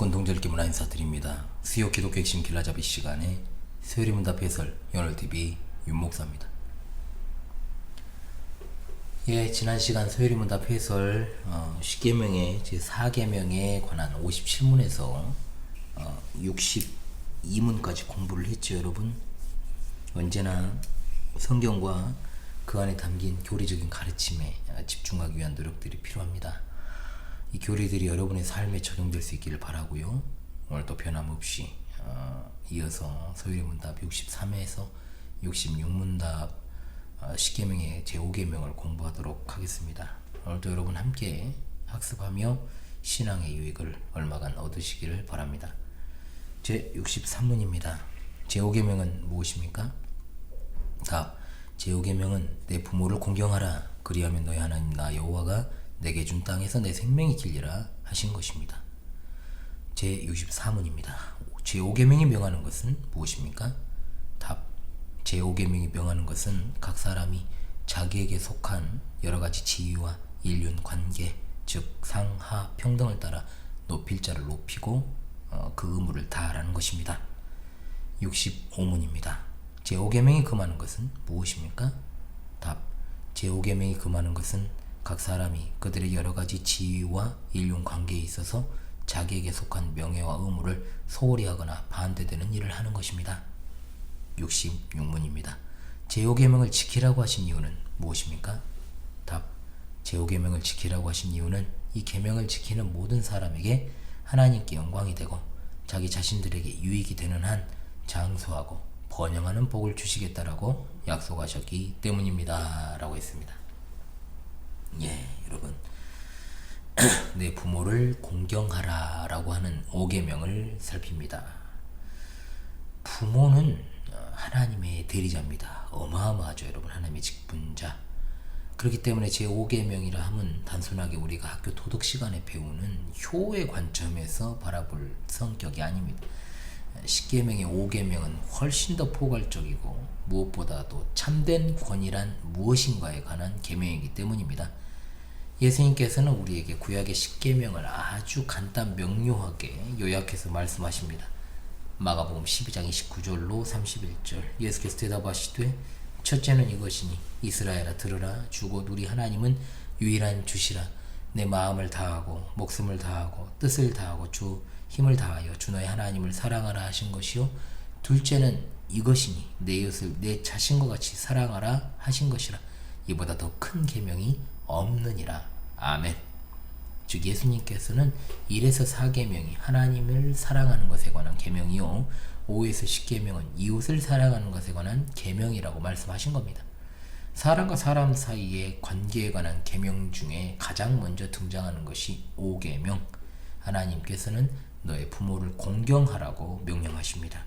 파수꾼 동절기 문화 인사드립니다. 수요 기독교 핵심 길라잡이 시간에 수요리 문답 해설 연월TV 윤목사입니다. 예, 지난 시간 수요리 문답 해설 어, 10계명의 제4계명에 관한 57문에서 어, 62문까지 공부를 했죠, 여러분. 언제나 성경과 그 안에 담긴 교리적인 가르침에 집중하기 위한 노력들이 필요합니다. 이 교리들이 여러분의 삶에 적용될 수 있기를 바라고요. 오늘도 변함없이 어, 이어서 소율의 문답 63회에서 66문답 어, 10계명의 제5계명을 공부하도록 하겠습니다. 오늘도 여러분 함께 학습하며 신앙의 유익을 얼마간 얻으시기를 바랍니다. 제 63문입니다. 제5계명은 무엇입니까? 답. 제5계명은 내 부모를 공경하라. 그리하면 너희 하나님 나 여호와가 내게 준 땅에서 내 생명이 길리라 하신 것입니다. 제 64문입니다. 제5계명이 명하는 것은 무엇입니까? 답. 제5계명이 명하는 것은 각 사람이 자기에게 속한 여러 가지 지위와 인륜 관계, 즉 상하 평등을 따라 높일 자를 높이고 어, 그 의무를 다하라는 것입니다. 65문입니다. 제5계명이 금하는 것은 무엇입니까? 답. 제5계명이 금하는 것은 각 사람이 그들의 여러 가지 지위와 인륜 관계에 있어서 자기에게 속한 명예와 의무를 소홀히 하거나 반대되는 일을 하는 것입니다. 66문입니다. 제5계명을 지키라고 하신 이유는 무엇입니까? 답. 제5계명을 지키라고 하신 이유는 이 계명을 지키는 모든 사람에게 하나님께 영광이 되고 자기 자신들에게 유익이 되는 한 장수하고 번영하는 복을 주시겠다라고 약속하셨기 때문입니다. 라고 했습니다. 예, 여러분. 내 부모를 공경하라 라고 하는 5계명을 살핍니다. 부모는 어, 하나님의 대리자입니다. 어마어마하죠, 여러분. 하나님의 직분자. 그렇기 때문에 제 5계명이라 함은 단순하게 우리가 학교 도덕 시간에 배우는 효의 관점에서 바라볼 성격이 아닙니다. 10계명의 5계명은 훨씬 더 포괄적이고 무엇보다도 참된 권위란 무엇인가에 관한 계명이기 때문입니다. 예수님께서는 우리에게 구약의 10계명을 아주 간단 명료하게 요약해서 말씀하십니다. 마가복음 12장 29절로 31절. 예수께서 대답하시되 첫째는 이것이니 이스라엘아 들으라. 주곧 우리 하나님은 유일한 주시라. 내 마음을 다하고 목숨을 다하고 뜻을 다하고 주 힘을 다하여 주 너의 하나님을 사랑하라 하신 것이요. 둘째는 이것이니 내 이웃을 내 자신과 같이 사랑하라 하신 것이라. 이보다 더 큰 계명이 없느니라 아멘 즉 예수님께서는 1에서 4계명이 하나님을 사랑하는 것에 관한 계명이요 5에서 10계명은 이웃을 사랑하는 것에 관한 계명이라고 말씀하신 겁니다. 사람과 사람 사이의 관계에 관한 계명 중에 가장 먼저 등장하는 것이 5계명. 하나님께서는 너의 부모를 공경하라고 명령하십니다.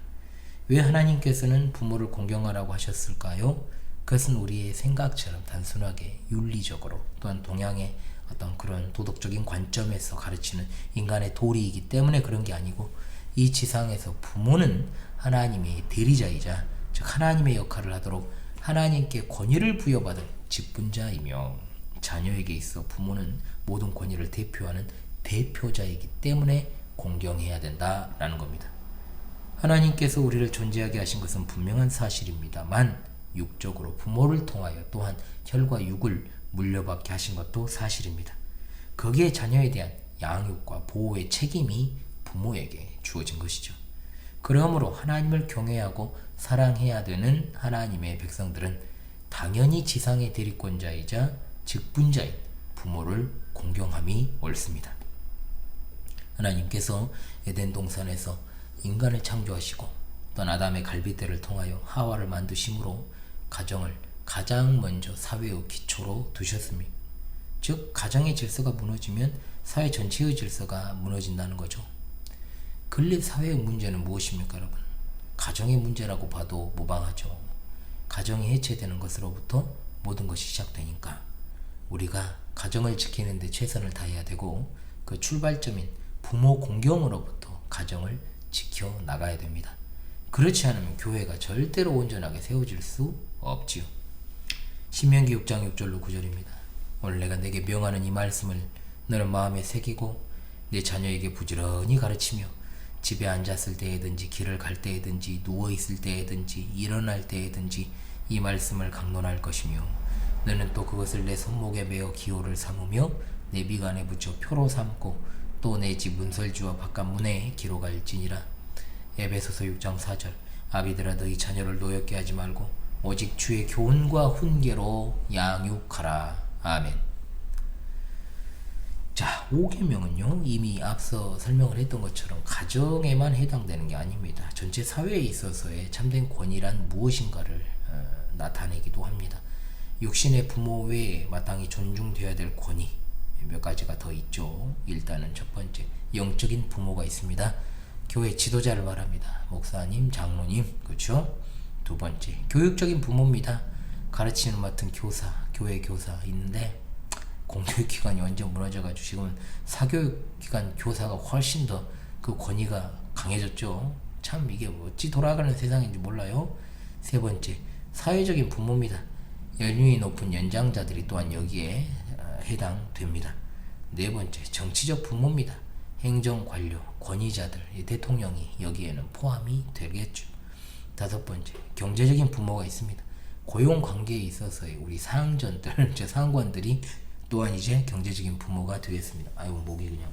왜 하나님께서는 부모를 공경하라고 하셨을까요? 그것은 우리의 생각처럼 단순하게 윤리적으로 또한 동양의 어떤 그런 도덕적인 관점에서 가르치는 인간의 도리이기 때문에 그런 게 아니고 이 지상에서 부모는 하나님의 대리자이자 즉 하나님의 역할을 하도록 하나님께 권위를 부여받은 직분자이며 자녀에게 있어 부모는 모든 권위를 대표하는 대표자이기 때문에 공경해야 된다라는 겁니다. 하나님께서 우리를 존재하게 하신 것은 분명한 사실입니다만 육적으로 부모를 통하여 또한 혈과 육을 물려받게 하신 것도 사실입니다. 거기에 자녀에 대한 양육과 보호의 책임이 부모에게 주어진 것이죠. 그러므로 하나님을 경외하고 사랑해야 되는 하나님의 백성들은 당연히 지상의 대리권자이자 직분자인 부모를 공경함이 옳습니다. 하나님께서 에덴 동산에서 인간을 창조하시고 또 아담의 갈빗대를 통하여 하와를 만드심으로 가정을 가장 먼저 사회의 기초로 두셨습니다. 즉 가정의 질서가 무너지면 사회 전체의 질서가 무너진다는 거죠. 근래 사회의 문제는 무엇입니까, 여러분? 가정의 문제라고 봐도 무방하죠. 가정이 해체되는 것으로부터 모든 것이 시작되니까 우리가 가정을 지키는데 최선을 다해야 되고 그 출발점인 부모 공경으로부터 가정을 지켜 나가야 됩니다. 그렇지 않으면 교회가 절대로 온전하게 세워질 수 없지요. 신명기 6장 6절로 9절입니다. 오늘 내가 내게 명하는 이 말씀을 너는 마음에 새기고 내 자녀에게 부지런히 가르치며 집에 앉았을 때에든지 길을 갈 때에든지 누워 있을 때에든지 일어날 때에든지 이 말씀을 강론할 것이며 너는 또 그것을 내 손목에 메어 기호를 삼으며 내 미간에 붙여 표로 삼고 또 내 집 문설주와 바깥 문에 기록할지니라 에베소서 6장 4절 아비들아 너희 자녀를 노엽게 하지 말고 오직 주의 교훈과 훈계로 양육하라 아멘 자, 5계명은요, 이미 앞서 설명을 했던 것처럼 가정에만 해당되는 게 아닙니다. 전체 사회에 있어서의 참된 권위란 무엇인가를 어, 나타내기도 합니다. 육신의 부모 외에 마땅히 존중되어야 될 권위 몇 가지가 더 있죠. 일단은 첫 번째, 영적인 부모가 있습니다. 교회 지도자를 말합니다. 목사님, 장로님, 그렇죠? 두 번째, 교육적인 부모입니다. 가르치는 맡은 교사, 교회 교사 있는데 공교육 기관이 완전 무너져가지고 지금 사교육 기관 교사가 훨씬 더 그 권위가 강해졌죠. 참 이게 어찌 돌아가는 세상인지 몰라요. 세 번째, 사회적인 부모입니다. 연륜이 높은 연장자들이 또한 여기에 어, 해당됩니다. 네 번째, 정치적 부모입니다. 행정 관료, 권위자들, 이 대통령이 여기에는 포함이 되겠죠. 다섯 번째, 경제적인 부모가 있습니다. 고용 관계에 있어서의 우리 상전들, 저 상관들이 또한 이제 경제적인 부모가 되겠습니다. 아유 목이 그냥.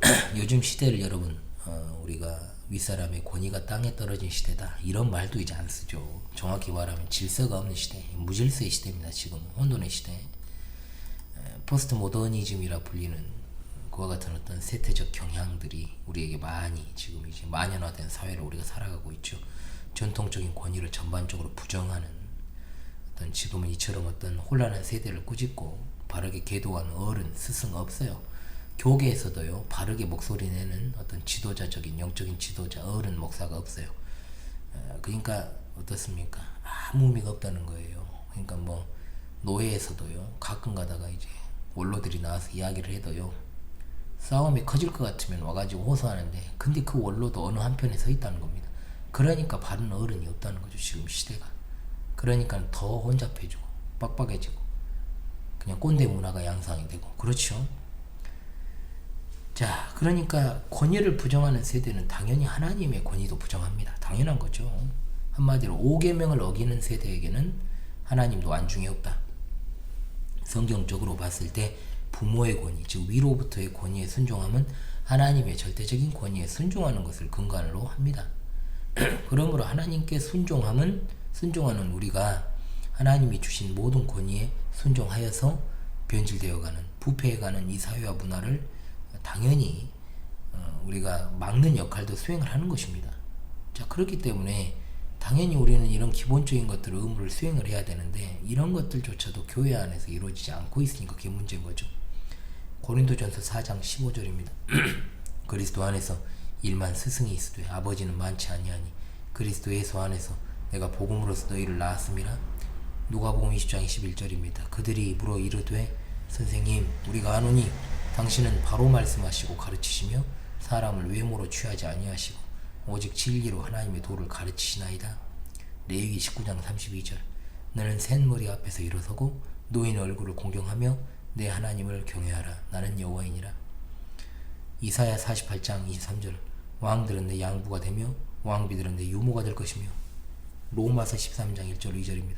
요즘 시대를 여러분 어, 우리가 윗사람의 권위가 땅에 떨어진 시대다 이런 말도 이제 안 쓰죠. 정확히 말하면 질서가 없는 시대, 무질서의 시대입니다. 지금 혼돈의 시대. 에, 포스트 모더니즘이라 불리는 그와 같은 어떤 세태적 경향들이 우리에게 많이 지금 이제 만연화된 사회를 우리가 살아가고 있죠. 전통적인 권위를 전반적으로 부정하는 어떤 지금은 이처럼 어떤 혼란한 세대를 꾸짖고 바르게 계도하는 어른 스승 없어요. 교계에서도요 바르게 목소리 내는 어떤 지도자적인 영적인 지도자 어른 목사가 없어요. 어, 그러니까 어떻습니까? 아무 의미가 없다는 거예요. 그러니까 뭐 노예에서도요 가끔 가다가 이제 원로들이 나와서 이야기를 해도요 싸움이 커질 것 같으면 와가지고 호소하는데 근데 그 원로도 어느 한편에 서 있다는 겁니다. 그러니까 바른 어른이 없다는 거죠 지금 시대가. 그러니까 더 혼잡해지고 빡빡해지고 그냥 꼰대 문화가 양상이 되고 그렇죠. 자, 그러니까 권위를 부정하는 세대는 당연히 하나님의 권위도 부정합니다. 당연한 거죠. 한마디로 5계명을 어기는 세대에게는 하나님도 안중에 없다. 성경적으로 봤을 때 부모의 권위, 즉 위로부터의 권위에 순종함은 하나님의 절대적인 권위에 순종하는 것을 근간으로 합니다. 그러므로 하나님께 순종함은 순종하는 우리가 하나님이 주신 모든 권위에 순종하여서 변질되어가는 부패해가는 이 사회와 문화를 당연히 어, 우리가 막는 역할도 수행을 하는 것입니다. 자 그렇기 때문에 당연히 우리는 이런 기본적인 것들을 의무를 수행을 해야 되는데 이런 것들조차도 교회 안에서 이루어지지 않고 있으니까 그게 문제인 거죠. 고린도전서 4장 15절입니다. 그리스도 안에서 일만 스승이 있으되 아버지는 많지 아니하니 그리스도 예수 안에서 내가 복음으로서 너희를 낳았음이라 누가복음 20장 21절입니다. 그들이 물어 이르되 선생님 우리가 아노니 당신은 바로 말씀하시고 가르치시며 사람을 외모로 취하지 아니하시고 오직 진리로 하나님의 도를 가르치시나이다. 레위기 19장 32절 너는 샌머리 앞에서 일어서고 노인 얼굴을 공경하며 내 하나님을 경외하라 나는 여호와이니라. 이사야 48장 23절 왕들은 내 양부가 되며 왕비들은 내 유모가 될 것이며 로마서 13장 1절 2절입니다.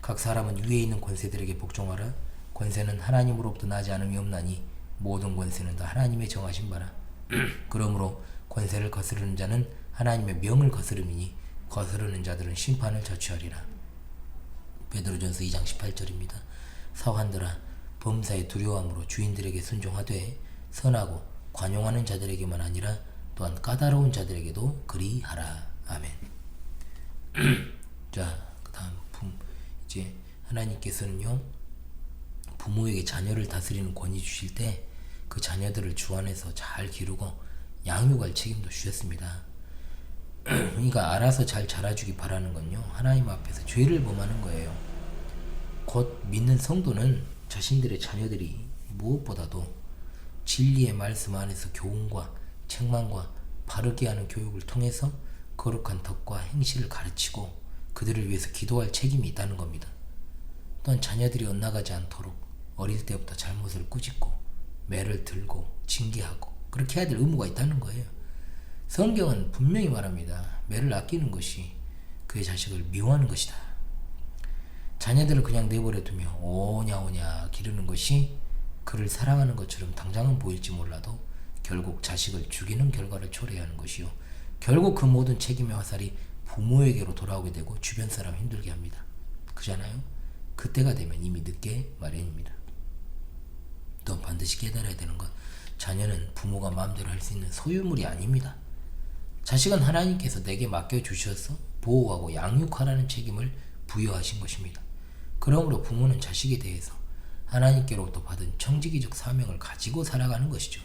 각 사람은 위에 있는 권세들에게 복종하라. 권세는 하나님으로부터 나지 않음이 없나니 모든 권세는 다 하나님의 정하신 바라. 그러므로 권세를 거스르는 자는 하나님의 명을 거스름이니 거스르는 자들은 심판을 자취하리라. 베드로전서 2장 18절입니다. 사환들아 범사에 두려움으로 주인들에게 순종하되 선하고 관용하는 자들에게만 아니라 또한 까다로운 자들에게도 그리하라. 아멘. 자, 그다음 품 이제 하나님께서는요 부모에게 자녀를 다스리는 권위 주실 때 그 자녀들을 주 안에서 잘 기르고 양육할 책임도 주셨습니다. 그러니까 알아서 잘 자라주기 바라는 건요 하나님 앞에서 죄를 범하는 거예요. 곧 믿는 성도는 자신들의 자녀들이 무엇보다도 진리의 말씀 안에서 교훈과 책망과 바르게 하는 교육을 통해서 거룩한 덕과 행실을 가르치고 그들을 위해서 기도할 책임이 있다는 겁니다. 또한 자녀들이 엇나가지 않도록 어릴 때부터 잘못을 꾸짖고 매를 들고 징계하고 그렇게 해야 될 의무가 있다는 거예요. 성경은 분명히 말합니다. 매를 아끼는 것이 그의 자식을 미워하는 것이다. 자녀들을 그냥 내버려 두며 오냐 오냐 기르는 것이 그를 사랑하는 것처럼 당장은 보일지 몰라도 결국 자식을 죽이는 결과를 초래하는 것이요. 결국 그 모든 책임의 화살이 부모에게로 돌아오게 되고 주변 사람 힘들게 합니다. 그잖아요? 그때가 되면 이미 늦게 마련입니다. 또 반드시 깨달아야 되는 건 자녀는 부모가 마음대로 할 수 있는 소유물이 아닙니다. 자식은 하나님께서 내게 맡겨주셔서 보호하고 양육하라는 책임을 부여하신 것입니다. 그러므로 부모는 자식에 대해서 하나님께로부터 받은 청지기적 사명을 가지고 살아가는 것이죠.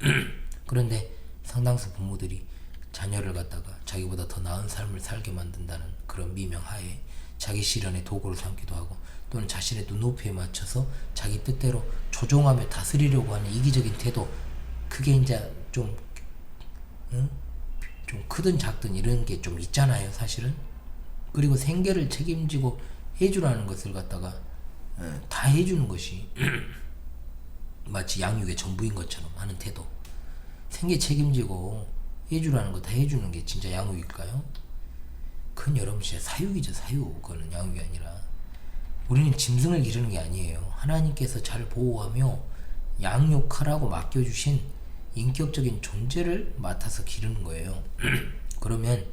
그런데 상당수 부모들이 자녀를 갖다가 자기보다 더 나은 삶을 살게 만든다는 그런 미명하에 자기 실현의 도구를 삼기도 하고 또는 자신의 눈높이에 맞춰서 자기 뜻대로 조종하며 다스리려고 하는 이기적인 태도 그게 이제 좀 응? 좀 크든 작든 이런 게 좀 있잖아요 사실은. 그리고 생계를 책임지고 해주라는 것을 갖다가 어, 다 해주는 것이 마치 양육의 전부인 것처럼 하는 태도. 생계 책임지고 해주라는 거 다 해주는 게 진짜 양육일까요? 그건 여러분 진짜 사육이죠 사육. 그거는 양육이 아니라. 우리는 짐승을 기르는 게 아니에요. 하나님께서 잘 보호하며 양육하라고 맡겨주신 인격적인 존재를 맡아서 기르는 거예요 그러면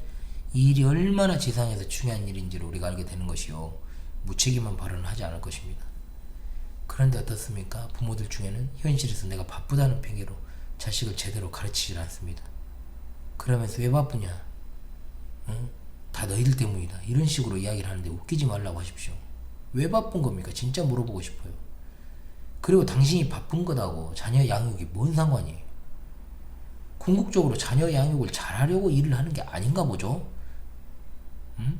이 일이 얼마나 지상에서 중요한 일인지를 우리가 알게 되는 것이요 무책임한 발언을 하지 않을 것입니다 그런데 어떻습니까? 부모들 중에는 현실에서 내가 바쁘다는 핑계로 자식을 제대로 가르치질 않습니다. 그러면서 왜 바쁘냐? 응? 다 너희들 때문이다. 이런 식으로 이야기를 하는데 웃기지 말라고 하십시오. 왜 바쁜 겁니까? 진짜 물어보고 싶어요. 그리고 당신이 바쁜 거다고 자녀 양육이 뭔 상관이에요? 궁극적으로 자녀 양육을 잘하려고 일을 하는 게 아닌가 보죠? 응?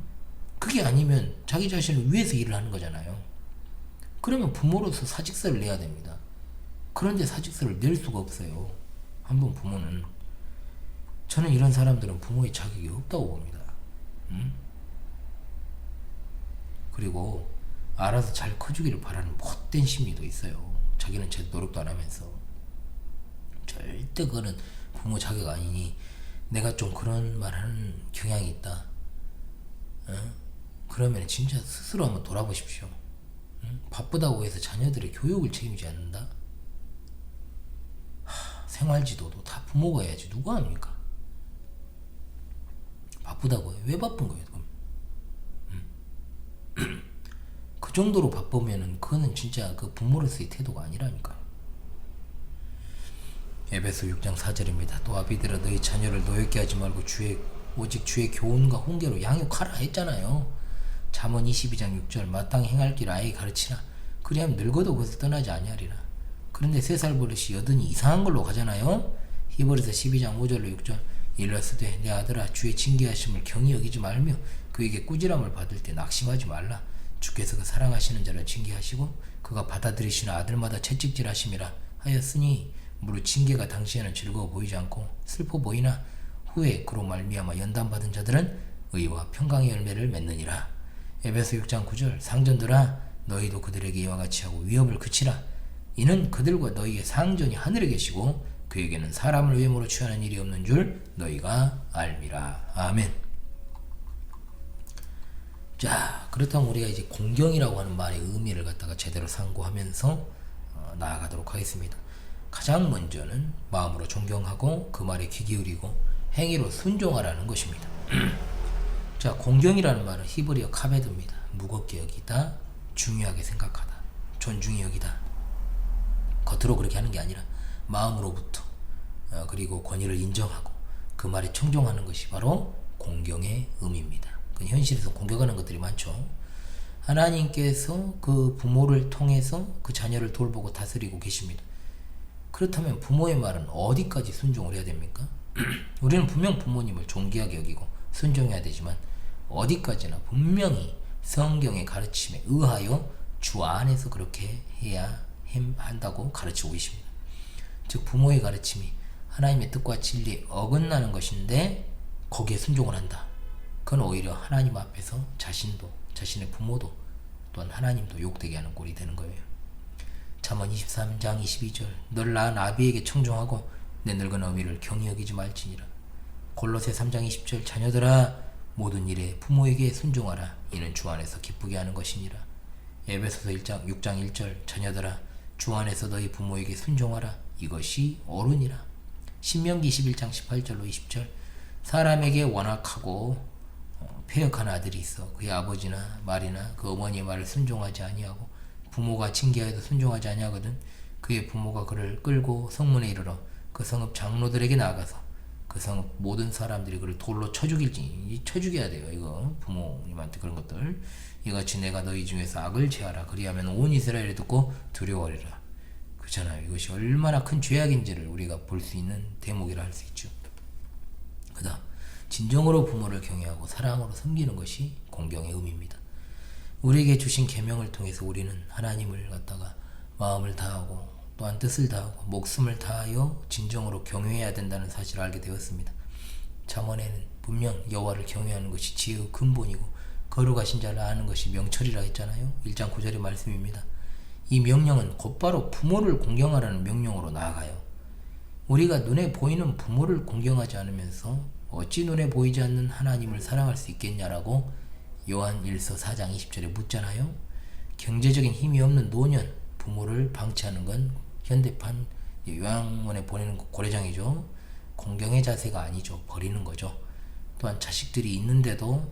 그게 아니면 자기 자신을 위해서 일을 하는 거잖아요. 그러면 부모로서 사직서를 내야 됩니다. 그런데 사직서를 낼 수가 없어요. 한번 부모는 저는 이런 사람들은 부모의 자격이 없다고 봅니다. 음? 그리고 알아서 잘 커주기를 바라는 못된 심리도 있어요. 자기는 제 노력도 안 하면서 절대 그거는 부모 자격 아니니 내가 좀 그런 말 하는 경향이 있다. 어? 그러면 진짜 스스로 한번 돌아보십시오. 응? 바쁘다고 해서 자녀들의 교육을 책임지지 않는다? 하, 생활지도도 다 부모가 해야지 누가 합니까? 바쁘다고 해. 왜 바쁜 거예요? 그럼? 응? 그 정도로 바쁘면은 그거는 진짜 그 부모로서의 태도가 아니라니까요. 에베소 6장 4절입니다. 또 아비들아 너희 자녀를 노엽게 하지 말고 주의 오직 주의 교훈과 훈계로 양육하라 했잖아요. 잠언 22장 6절 마땅히 행할 길 아예 가르치라. 그리하면 늙어도 그것을 떠나지 아니하리라. 그런데 세살 버릇이 여든이 이상한 걸로 가잖아요. 히브리서 12장 5절로 6절 일러스되 내 아들아 주의 징계하심을 경히 여기지 말며 그에게 꾸지람을 받을 때 낙심하지 말라. 주께서 그 사랑하시는 자를 징계하시고 그가 받아들이시는 아들마다 채찍질하심이라 하였으니 무릇 징계가 당시에는 즐거워 보이지 않고 슬퍼 보이나 후에 그로 말미암아 연단받은 자들은 의와 평강의 열매를 맺느니라. 에베소 6장 9절 상전들아 너희도 그들에게 이와 같이 하고 위협을 그치라. 이는 그들과 너희의 상전이 하늘에 계시고 그에게는 사람을 외모로 취하는 일이 없는 줄 너희가 알미라. 아멘. 자, 그렇다면 우리가 이제 공경이라고 하는 말의 의미를 갖다가 제대로 상고하면서 어, 나아가도록 하겠습니다. 가장 먼저는 마음으로 존경하고 그 말에 귀 기울이고 행위로 순종하라는 것입니다. 자, 공경이라는 말은 히브리어 카베드입니다. 무겁게 여기다, 중요하게 생각하다, 존중히 여기다. 겉으로 그렇게 하는 게 아니라 마음으로부터 어, 그리고 권위를 인정하고 그 말에 청종하는 것이 바로 공경의 의미입니다. 그 현실에서 공격하는 것들이 많죠. 하나님께서 그 부모를 통해서 그 자녀를 돌보고 다스리고 계십니다. 그렇다면 부모의 말은 어디까지 순종을 해야 됩니까? 우리는 분명 부모님을 존귀하게 여기고 순종해야 되지만 어디까지나 분명히 성경의 가르침에 의하여 주 안에서 그렇게 해야 한다고 가르치고 계십니다. 즉 부모의 가르침이 하나님의 뜻과 진리에 어긋나는 것인데 거기에 순종을 한다. 그건 오히려 하나님 앞에서 자신도 자신의 부모도 또한 하나님도 욕되게 하는 꼴이 되는 거예요. 잠언 23장 22절. 널 낳은 아비에게 청종하고 내 늙은 어미를 경히 여기지 말지니라. 골로새 3장 20절. 자녀들아 모든 일에 부모에게 순종하라. 이는 주 안에서 기쁘게 하는 것이니라. 에베소서 1장 6장 1절. 자녀들아 주 안에서 너희 부모에게 순종하라. 이것이 옳으니라. 신명기 21장 18절로 20절. 사람에게 완악하고 어, 폐역한 아들이 있어. 그의 아버지나 말이나 그 어머니의 말을 순종하지 아니하고 부모가 징계하여도 순종하지 아니하거든 그의 부모가 그를 끌고 성문에 이르러 그 성읍 장로들에게 나아가서 그 성읍 모든 사람들이 그를 돌로 쳐 죽일지 이쳐 죽여야 돼요 이거. 부모님한테 그런 것들. 이같이 내가 너희 중에서 악을 제하라. 그리하면 온 이스라엘이 듣고 두려워하리라. 그렇잖아요. 이것이 얼마나 큰 죄악인지를 우리가 볼 수 있는 대목이라 할 수 있죠. 그다음 진정으로 부모를 경외하고 사랑으로 섬기는 것이 공경의 의미입니다. 우리에게 주신 계명을 통해서 우리는 하나님을 갖다가 마음을 다하고 또한 뜻을 다하고 목숨을 다하여 진정으로 경외해야 된다는 사실을 알게 되었습니다. 잠언에는 분명 여호와를 경외하는 것이 지혜의 근본이고 거룩하신 자를 아는 것이 명철이라 했잖아요. 1장 9절의 말씀입니다. 이 명령은 곧바로 부모를 공경하라는 명령으로 나아가요. 우리가 눈에 보이는 부모를 공경하지 않으면서 어찌 눈에 보이지 않는 하나님을 사랑할 수 있겠냐라고 요한 1서 4장 20절에 묻잖아요. 경제적인 힘이 없는 노년, 부모를 방치하는 건 현대판 요양원에 보내는 고래장이죠. 공경의 자세가 아니죠. 버리는 거죠. 또한 자식들이 있는데도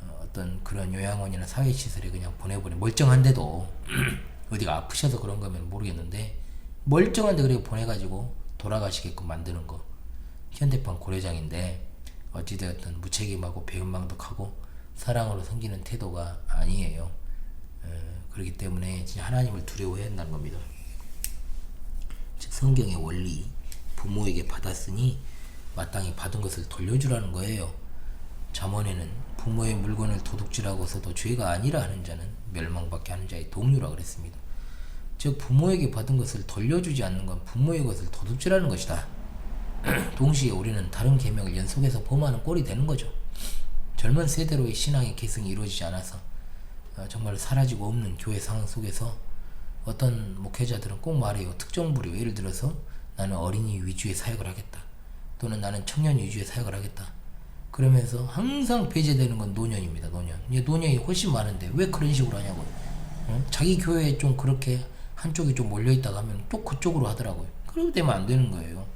어, 어떤 그런 요양원이나 사회시설에 그냥 보내버려 멀쩡한데도 어디가 아프셔서 그런 거면 모르겠는데 멀쩡한데 그래 보내가지고 돌아가시게끔 만드는 거 현대판 고래장인데 어찌되었든 무책임하고 배은망덕하고 사랑으로 섬기는 태도가 아니에요. 에, 그렇기 때문에 진짜 하나님을 두려워해야 한다는 겁니다. 즉 성경의 원리 부모에게 받았으니 마땅히 받은 것을 돌려주라는 거예요. 잠언에는 부모의 물건을 도둑질하고서도 죄가 아니라 하는 자는 멸망받게 하는 자의 동료라 그랬습니다. 즉 부모에게 받은 것을 돌려주지 않는 건 부모의 것을 도둑질하는 것이다. 동시에 우리는 다른 계명을 연속해서 범하는 꼴이 되는 거죠. 젊은 세대로의 신앙의 계승이 이루어지지 않아서 어, 정말 사라지고 없는 교회 상황 속에서 어떤 목회자들은 꼭 말해요. 특정 부류 예를 들어서 나는 어린이 위주의 사역을 하겠다. 또는 나는 청년 위주의 사역을 하겠다. 그러면서 항상 배제되는 건 노년입니다. 노년. 이제 노년이 훨씬 많은데 왜 그런 식으로 하냐고요. 어? 자기 교회에 좀 그렇게 한쪽이 좀 몰려 있다가 하면 또 그쪽으로 하더라고요. 그렇게 되면 안 되는 거예요.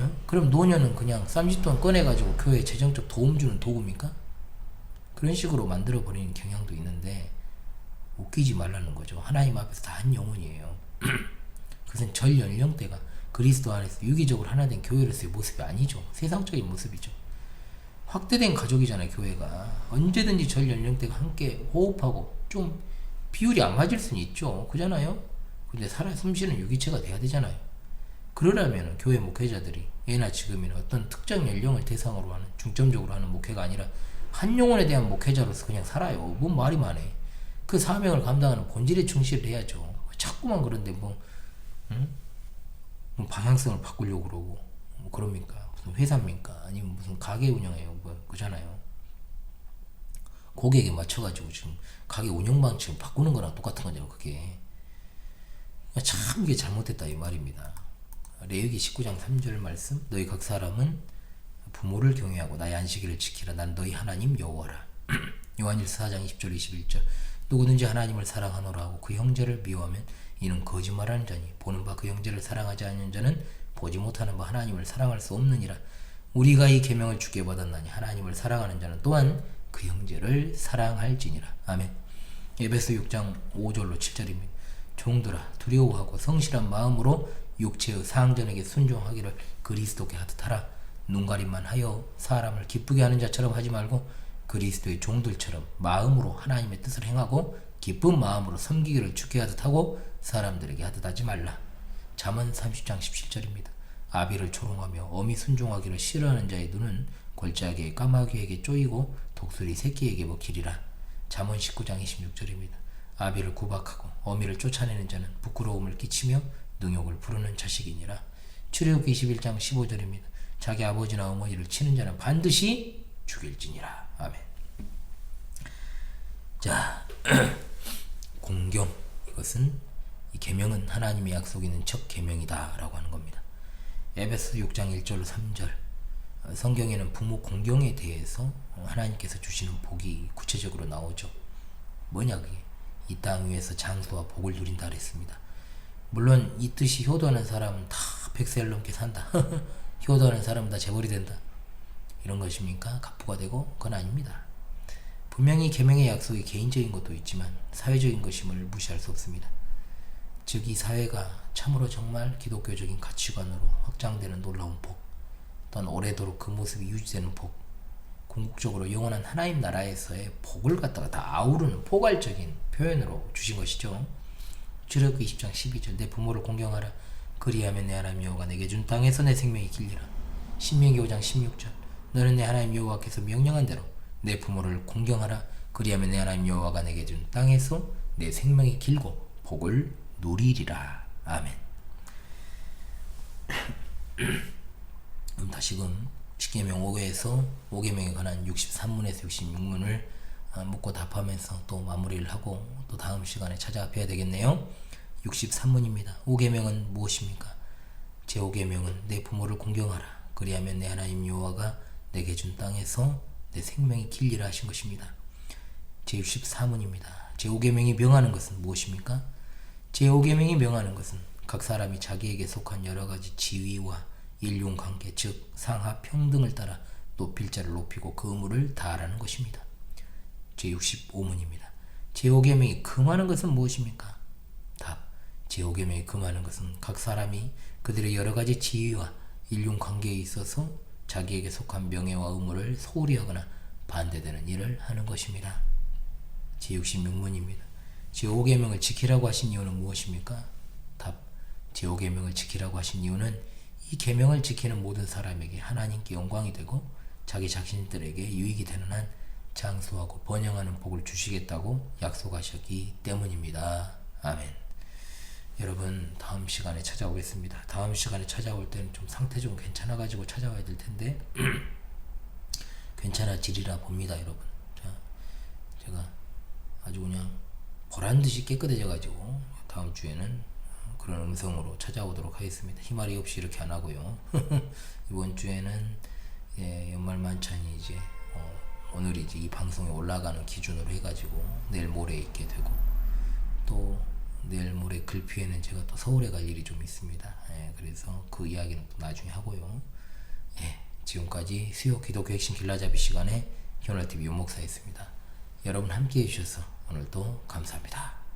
어? 그럼 노년은 그냥 쌈짓돈 꺼내가지고 교회에 재정적 도움 주는 도구입니까? 그런 식으로 만들어버리는 경향도 있는데 웃기지 말라는 거죠. 하나님 앞에서 다 한 영혼이에요. 그것은 전 연령대가 그리스도 안에서 유기적으로 하나 된 교회로서의 모습이 아니죠. 세상적인 모습이죠. 확대된 가족이잖아요, 교회가. 언제든지 전 연령대가 함께 호흡하고 좀 비율이 안 맞을 수는 있죠. 그잖아요? 근데 살아 숨쉬는 유기체가 돼야 되잖아요. 그러려면 교회 목회자들이 예나 지금이나 어떤 특정 연령을 대상으로 하는 중점적으로 하는 목회가 아니라 한 영혼에 대한 목회자로서 그냥 살아요. 뭔 말이 많해. 그 사명을 감당하는 본질에 충실을 해야죠. 자꾸만 그런데 뭐, 응? 뭐 방향성을 바꾸려고 그러고 뭐 그럽니까? 무슨 회사입니까? 아니면 무슨 가게 운영해요? 뭐 그잖아요. 고객에 맞춰가지고 지금 가게 운영 방식을 바꾸는 거랑 똑같은 거죠. 그게 참 이게 잘못됐다 이 말입니다. 레위기 19장 3절 말씀 너희 각 사람은 부모를 경외하고 나의 안식일을 지키라. 난 너희 하나님 여호와라. 요한일서 4장 20절 21절 누구든지 하나님을 사랑하노라 하고 그 형제를 미워하면 이는 거짓말하는 자니 보는 바 그 형제를 사랑하지 않는 자는 보지 못하는 바 하나님을 사랑할 수 없느니라. 우리가 이 계명을 주게 받았나니 하나님을 사랑하는 자는 또한 그 형제를 사랑할지니라. 아멘. 에베소 6장 5절로 7절입니다 종들아 두려워하고 성실한 마음으로 육체의 상전에게 순종하기를 그리스도께 하듯 하라 눈가림만 하여 사람을 기쁘게 하는 자처럼 하지 말고 그리스도의 종들처럼 마음으로 하나님의 뜻을 행하고 기쁜 마음으로 섬기기를 주게 하듯 하고 사람들에게 하듯 하지 말라. 잠언 30장 17절입니다. 아비를 조롱하며 어미 순종하기를 싫어하는 자의 눈은 골짜기의 까마귀에게 쪼이고 독수리 새끼에게 먹히리라. 잠언 19장 26절입니다. 아비를 구박하고 어미를 쫓아내는 자는 부끄러움을 끼치며 능욕을 부르는 자식이니라. 출애굽기 21장 15절입니다. 자기 아버지나 어머니를 치는 자는 반드시 죽일지니라. 아멘. 자, 공경 이것은 이 계명은 하나님의 약속이 있는 첫 계명이다라고 하는 겁니다. 에베소 6장 1절 3절 어, 성경에는 부모 공경에 대해서 어, 하나님께서 주시는 복이 구체적으로 나오죠. 뭐냐 그게 이 땅 위에서 장수와 복을 누린다 그랬습니다. 물론 이 뜻이 효도하는 사람은 다 백세를 넘게 산다. 효도하는 사람은 다 재벌이 된다. 이런 것입니까? 갑부가 되고 그건 아닙니다. 분명히 계명의 약속이 개인적인 것도 있지만 사회적인 것임을 무시할 수 없습니다. 즉 이 사회가 참으로 정말 기독교적인 가치관으로 확장되는 놀라운 복, 또한 오래도록 그 모습이 유지되는 복, 궁극적으로 영원한 하나님 나라에서의 복을 갖다가 다 아우르는 포괄적인 표현으로 주신 것이죠. 출애굽기 20장 12절 내 부모를 공경하라 그리하면 내 하나님 여호와가 내게 준 땅에서 내 생명이 길리라. 신명기 5장 16절 너는 내 하나님 여호와께서 명령한 대로 내 부모를 공경하라 그리하면 내 하나님 여호와가 내게 준 땅에서 내 생명이 길고 복을 누리리라. 아멘. 그럼 다시금 십계명 5계에서 5계명에 관한 63문에서 66문을 아, 묻고 답하면서 또 마무리를 하고 또 다음 시간에 찾아뵈야 되겠네요. 63문입니다. 5계명은 무엇입니까? 제 5계명은 내 부모를 공경하라. 그리하면 내 하나님 여호와가 내게 준 땅에서 내 생명이 길리라 하신 것입니다. 제 64문입니다. 제 5계명이 명하는 것은 무엇입니까? 제 5계명이 명하는 것은 각 사람이 자기에게 속한 여러 가지 지위와 인륜 관계 즉 상하 평등을 따라 높일 자를 높이고 그 의무를 다하라는 것입니다. 제 65문입니다. 제 5계명이 금하는 것은 무엇입니까? 답. 제 5계명이 금하는 것은 각 사람이 그들의 여러 가지 지위와 인륜 관계에 있어서 자기에게 속한 명예와 의무를 소홀히 하거나 반대되는 일을 하는 것입니다. 제66문입니다. 제5계명을 지키라고 하신 이유는 무엇입니까? 답. 제5계명을 지키라고 하신 이유는 이 계명을 지키는 모든 사람에게 하나님께 영광이 되고 자기 자신들에게 유익이 되는 한 장수하고 번영하는 복을 주시겠다고 약속하셨기 때문입니다. 아멘. 여러분 다음 시간에 찾아오겠습니다. 다음 시간에 찾아올 때는 좀 상태 좀 괜찮아 가지고 찾아와야 될 텐데 괜찮아지리라 봅니다, 여러분. 자, 제가 아주 그냥 보란 듯이 깨끗해져 가지고 다음 주에는 그런 음성으로 찾아오도록 하겠습니다. 희말이 없이 이렇게 안 하고요. 이번 주에는 예, 연말 만찬이 이제 어, 오늘이 이제 이 방송에 올라가는 기준으로 해가지고 내일 모레 있게 되고 또 내일 모레 글피에는 제가 또 서울에 갈 일이 좀 있습니다. 예, 그래서 그 이야기는 또 나중에 하고요. 예, 지금까지 수요 기독교 핵심 길라잡이 시간에 현월TV 윤목사였습니다. 여러분 함께 해주셔서 오늘도 감사합니다.